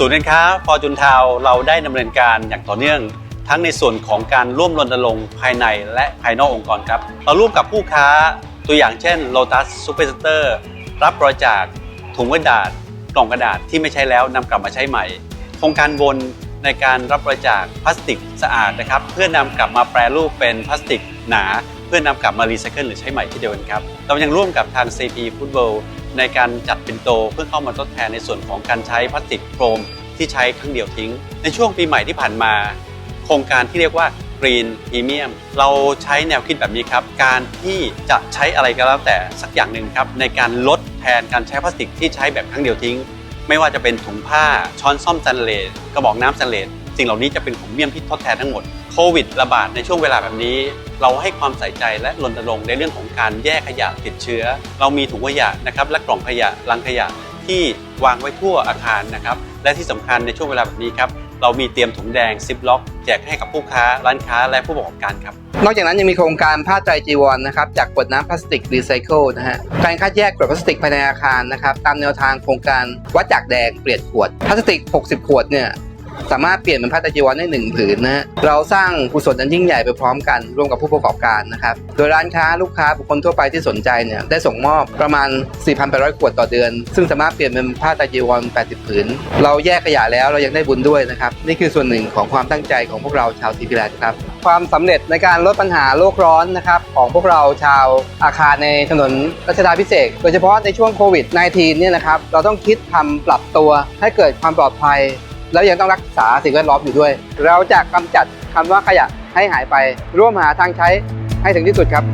ศูนย์การค้าฟอร์จูนทาวเราได้ดำเนินการอย่างต่อเนื่อง ทั้งในส่วนของการร่วมรณรงค์ภายในและภายนอกองค์กรครับ เราร่วมกับผู้ค้าตัวอย่างเช่น Lotus Supercenter รับบริจาคถุงกระดาษกล่องกระดาษที่ไม่ใช้แล้วนำกลับมาใช้ใหม่ โครงการวนในการรับบริจาคพลาสติกสะอาดนะครับ เพื่อนำกลับมาแปรรูปเป็นพลาสติกหนา เพื่อนำกลับมารีไซเคิลหรือใช้ใหม่ที่เดียวกันครับ เรายังร่วมกับทาง CP Football ในการจัดเป็นโตเพื่อเข้ามาทดแทนในส่วนของการใช้พลาสติกโฟมที่ใช้ครั้งเดียวทิ้ง ในช่วงปีใหม่ที่ผ่านมา โครงการที่เรียกว่า Green Premium เราใช้แนวคิดแบบนี้ครับ การที่จะใช้อะไรก็แล้วแต่สักอย่างหนึ่งครับ ในการลดแทนการใช้พลาสติกที่ใช้แบบครั้งเดียวทิ้ง ไม่ว่าจะเป็นถุงผ้าช้อนซ่อมสแตนเลสกระบอกน้ำสแตนเลสสิ่งเหล่านี้จะเป็นของเมี่ยมที่ทดแทนทั้งหมด โควิดระบาดในช่วงเวลาแบบนี้ เราให้ความใส่ใจและรณรงค์ในเรื่องของการแยกขยะติดเชื้อ เรามีถุงขยะนะครับและกล่องขยะลังขยะที่วางไว้ทั่วอาคารนะครับและที่สำคัญในช่วงเวลาแบบนี้ครับเรามีเตรียมถุงแดงซิปล็อก แจกให้กับผู้ค้าร้านค้าและผู้ประกอบการครับ นอกจากนั้นยังมีโครงการผ้าไตรจีวรนะครับจากขวดน้ำพลาสติกรีไซเคิลนะฮะการคัดแยกขวดพลาสติกภายในอาคารนะครับตามแนวทางโครงการวัดจากแดงเปลี่ยนขวดพลาสติก 60 ขวดเนี่ย สามารถเปลี่ยนเป็นผ้าตรจีวรได้หนึ่งผืนนะฮะเราสร้างกุศลอันยิ่งใหญ่ไปพร้อมกันร่วมกับผู้ประกอบการนะครับ โดยร้านค้าลูกค้าบุคคลทั่วไปที่สนใจเนี่ยได้ส่งมอบประมาณ 4,800 ขวดต่อเดือน ซึ่งสามารถเปลี่ยนเป็นผ้าตรจีวร 80 ผืน เราแยกขยะแล้วเรายังได้บุญด้วยนะครับ นี่คือส่วนหนึ่งของความตั้งใจของพวกเราชาวทีพีแลนด์ครับความสำเร็จในการลดปัญหาโลกร้อนนะครับของพวกเราชาวอาคารในถนนรัชดาพิเศษโดยเฉพาะในช่วงโควิด -19 เนี่ยนะครับเราต้องคิดทำปรับตัวให้เกิดความปลอดภัย แล้วยังต้องรักษาสิ่งแวดล้อมอยู่ด้วย เราจะกำจัดคำว่าขยะให้หายไป ร่วมหาทางใช้ให้ถึงที่สุดครับ